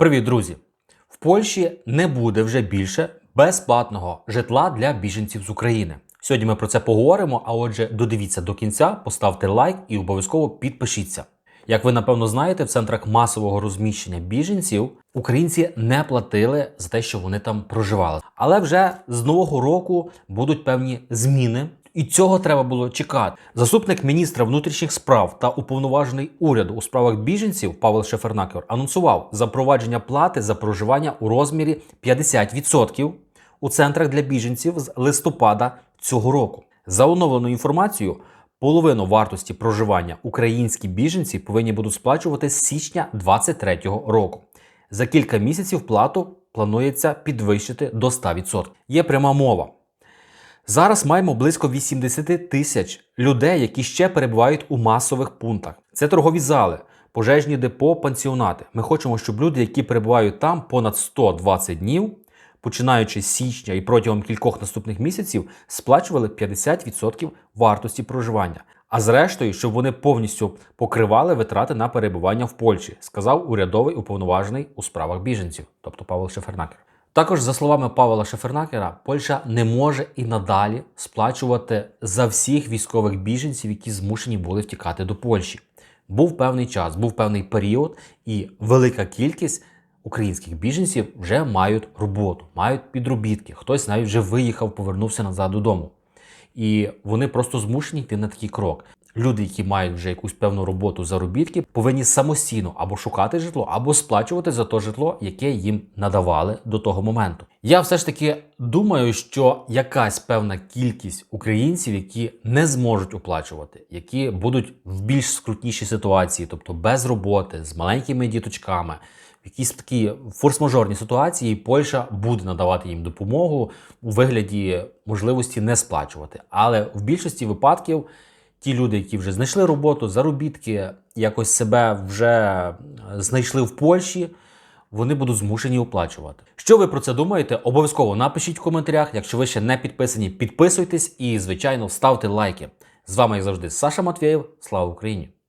Привіт, друзі! В Польщі не буде вже більше безплатного житла для біженців з України. Сьогодні ми про це поговоримо. А отже, додивіться до кінця, поставте лайк і обов'язково підпишіться. Як ви напевно знаєте, в центрах масового розміщення біженців українці не платили за те, що вони там проживали. Але вже з нового року будуть певні зміни. І цього треба було чекати. Заступник міністра внутрішніх справ та уповноважений уряду у справах біженців Павел Шефернакер анонсував запровадження плати за проживання у розмірі 50% у центрах для біженців з листопада цього року. За оновленою інформацією, половину вартості проживання українські біженці повинні будуть сплачувати з січня 2023 року. За кілька місяців плату планується підвищити до 100%. Є пряма мова. Зараз маємо близько 80 тисяч людей, які ще перебувають у масових пунктах. Це торгові зали, пожежні депо, пансіонати. Ми хочемо, щоб люди, які перебувають там понад 120 днів, починаючи з січня і протягом кількох наступних місяців, сплачували 50% вартості проживання. А зрештою, щоб вони повністю покривали витрати на перебування в Польщі, сказав урядовий уповноважений у справах біженців, тобто Павел Шефернакер. Також, за словами Павла Шефернакера, Польща не може і надалі сплачувати за всіх військових біженців, які змушені були втікати до Польщі. Був певний час, був певний період, і велика кількість українських біженців вже мають роботу, мають підробітки. Хтось навіть вже виїхав, повернувся назад додому. І вони просто змушені йти на такий крок. Люди, які мають вже якусь певну роботу заробітки, повинні самостійно або шукати житло, або сплачувати за те житло, яке їм надавали до того моменту. Я все ж таки думаю, що якась певна кількість українців, які не зможуть оплачувати, які будуть в більш скрутнішій ситуації, тобто без роботи, з маленькими діточками. В якісь такі форс-мажорні ситуації Польща буде надавати їм допомогу у вигляді можливості не сплачувати. Але в більшості випадків ті люди, які вже знайшли роботу, заробітки, якось себе вже знайшли в Польщі, вони будуть змушені оплачувати. Що ви про це думаєте? Обов'язково напишіть в коментарях. Якщо ви ще не підписані, підписуйтесь і, звичайно, ставте лайки. З вами, як завжди, Саша Матвєєв. Слава Україні!